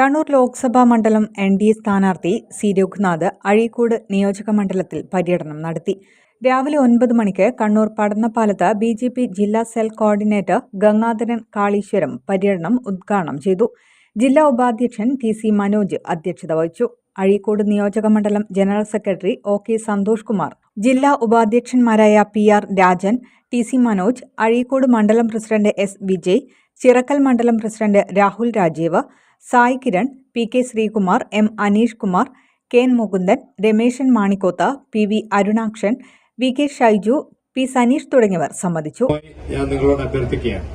കണ്ണൂർ ലോക്സഭാ മണ്ഡലം N D A സ്ഥാനാർത്ഥി C Raghunath Azhikode നിയോജക മണ്ഡലത്തിൽ പര്യടനം നടത്തി. രാവിലെ ഒൻപത് മണിക്ക് കണ്ണൂർ പടന്നപ്പാലത്ത് ബി ജെ പി ജില്ലാ സെൽ കോർഡിനേറ്റർ ഗംഗാധരൻ കാളീശ്വരം പര്യടനം ഉദ്ഘാടനം ചെയ്തു. ജില്ലാ ഉപാധ്യക്ഷൻ ടി സി മനോജ് അധ്യക്ഷത വഹിച്ചു. അഴീക്കോട് നിയോജക മണ്ഡലം general secretary O K Santhosh Kumar ജില്ലാ ഉപാധ്യക്ഷന്മാരായ P R Rajan T C Manoj Azhikode മണ്ഡലം പ്രസിഡന്റ് എസ് വിജയ് ചിറക്കൽ മണ്ഡലം president Rahul Rajeev Sai Kiran P K Sreekumar M Aneesh Kumar K N Mukundan Rameshan Manikkotha P V Arunakshan V K Shaiju P Saneesh തുടങ്ങിയവർ സംബന്ധിച്ചു. ഞാൻ നിങ്ങളോട് അഭ്യർത്ഥിക്കുകയാണ്.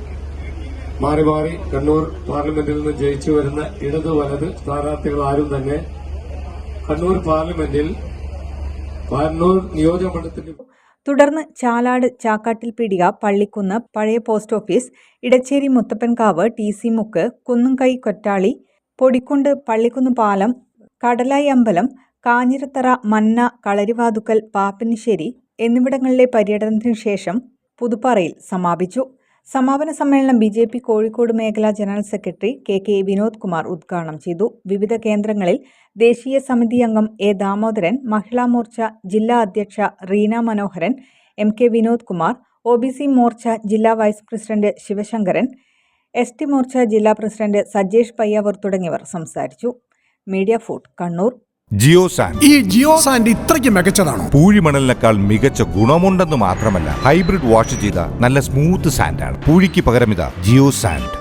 മാറി മാറി കണ്ണൂർ പാർലമെന്റിൽ നിന്ന് ജയിച്ചു വരുന്ന ഇടത് വലത് സ്ഥാനാർത്ഥികൾ ആരും തന്നെ കണ്ണൂർ പാർലമെന്റിൽ കണ്ണൂർ നിയോജകമണ്ഡലത്തിൽ തുടർന്ന് ചാലാട് ചാക്കാട്ടിൽ പീടിക പള്ളിക്കുന്ന് പഴയ post office Edacheri Muthappankavu T C Mukku Kunnumkai Kottali Podikkundu Pallikkunnu പാലം കടലായി അമ്പലം കാഞ്ഞിരത്തറ മന്ന കളരിവാതുക്കൽ പാപ്പനിശ്ശേരി എന്നിവിടങ്ങളിലെ പര്യടനത്തിനു ശേഷം പുതുപ്പാറയിൽ സമാപിച്ചു. സമാപന സമ്മേളനം ബി ജെ പി കോഴിക്കോട് മേഖലാ general secretary K K Vinod Kumar ഉദ്ഘാടനം ചെയ്തു. വിവിധ കേന്ദ്രങ്ങളിൽ ദേശീയ സമിതി അംഗം എ ദാമോദരൻ മഹിളാ മോർച്ച ജില്ലാ അധ്യക്ഷ Reena Manoharan M K Vinod Kumar O B C Morcha ജില്ലാ vice president Sivasankaran S T Morcha ജില്ലാ പ്രസിഡന്റ് സജേഷ് പയ്യാവൂർ തുടങ്ങിയവർ സംസാരിച്ചു. Media food Kannur. Geo sand ഈ ജിയോ സാൻഡ് ഇത്രയ്ക്ക് മികച്ചതാണോ? പൂഴിമണലിനേക്കാൾ മികച്ച ഗുണമുണ്ടെന്ന് മാത്രമല്ല ഹൈബ്രിഡ് വാഷ് ചെയ്ത നല്ല സ്മൂത്ത് സാൻഡാണ്. പൂഴിക്ക് പകരം ഇതാ ജിയോ സാൻഡ്